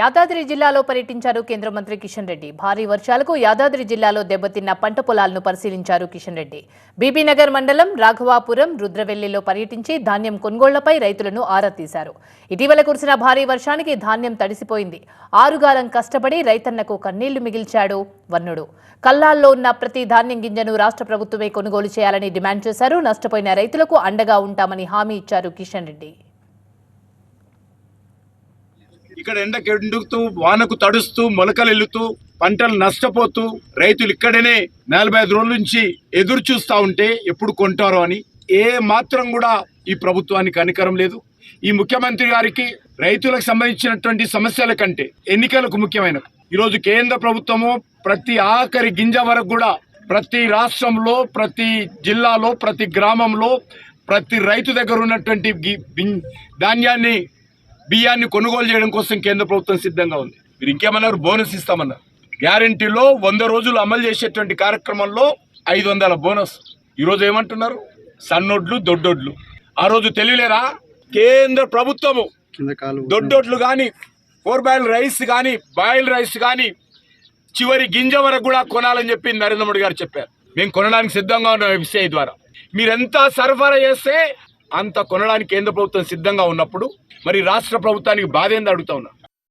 యాదాద్రి జిల్లాలో పర్యటించారు కేంద్ర మంత్రి కిషన్ రెడ్డి. భారీ వర్షాలకు యాదాద్రి జిల్లాలో దెబ్బతిన్న పంట పొలాలను పరిశీలించారు కిషన్ రెడ్డి. బీబీనగర్ మండలం రాఘవాపురం రుద్రవెల్లిలో పర్యటించి ధాన్యం కొనుగోళ్ళపై రైతులను ఆరా తీశారు. ఇటీవల కురిసిన భారీ వర్షానికి ధాన్యం తడిసిపోయింది. ఆరుగాలం కష్టపడి రైతన్నకు కన్నీళ్ళు మిగిల్చాడు వర్ణుడు. కల్లాల్లో ఉన్న ప్రతి ధాన్యం గింజను రాష్ట్ర ప్రభుత్వమే కొనుగోలు చేయాలని డిమాండ్ చేశారు. నష్టపోయిన రైతులకు అండగా ఉంటామని హామీ ఇచ్చారు కిషన్ రెడ్డి. ఇక్కడ ఎండకెండుతూ వానకు తడుస్తూ మొలకలెల్లుతూ పంటలు నష్టపోతూ రైతులు ఇక్కడనే నలభై ఐదు రోజుల నుంచి ఎదురు చూస్తూ ఉంటే ఎప్పుడు కొంటారో అని ఏ మాత్రం కూడా ఈ ప్రభుత్వానికి అనికరం లేదు. ఈ ముఖ్యమంత్రి గారికి రైతులకు సంబంధించినటువంటి సమస్యల కంటే ఎన్నికలకు ముఖ్యమైనవి. ఈరోజు కేంద్ర ప్రభుత్వము ప్రతి ఆఖరి గింజ వరకు కూడా ప్రతి రాష్ట్రంలో ప్రతి జిల్లాలో ప్రతి గ్రామంలో ప్రతి రైతు దగ్గర ఉన్నటువంటి ధాన్యాన్ని బియ్యాన్ని కొనుగోలు చేయడం కోసం కేంద్ర ప్రభుత్వం సిద్ధంగా ఉంది. మీరు ఇంకేమన్నారు? బోనస్ ఇస్తామన్నారు. గ్యారంటీలో వంద రోజులు అమలు చేసేటువంటి కార్యక్రమంలో ఐదు వందల బోనస్. ఈరోజు ఏమంటున్నారు? సన్నొడ్లు దొడ్డొడ్లు. ఆ రోజు తెలియలేరా? కేంద్ర ప్రభుత్వము దొడ్డొడ్లు కానీ ఫోర్ బాయిల్ రైస్ కానీ బాయిల్ రైస్ కానీ చివరి గింజ వరకు కూడా కొనాలని చెప్పి నరేంద్ర మోడీ గారు చెప్పారు. మేము కొనడానికి సిద్ధంగా ఉన్న ఎఫ్సిఐ ద్వారా. మీరెంత సరఫరా చేస్తే అంత కొనడానికి కేంద్ర ప్రభుత్వం సిద్ధంగా ఉన్నప్పుడు మరి రాష్ట్ర ప్రభుత్వానికి బాధ ఏంది అడుగుతా ఉన్నా?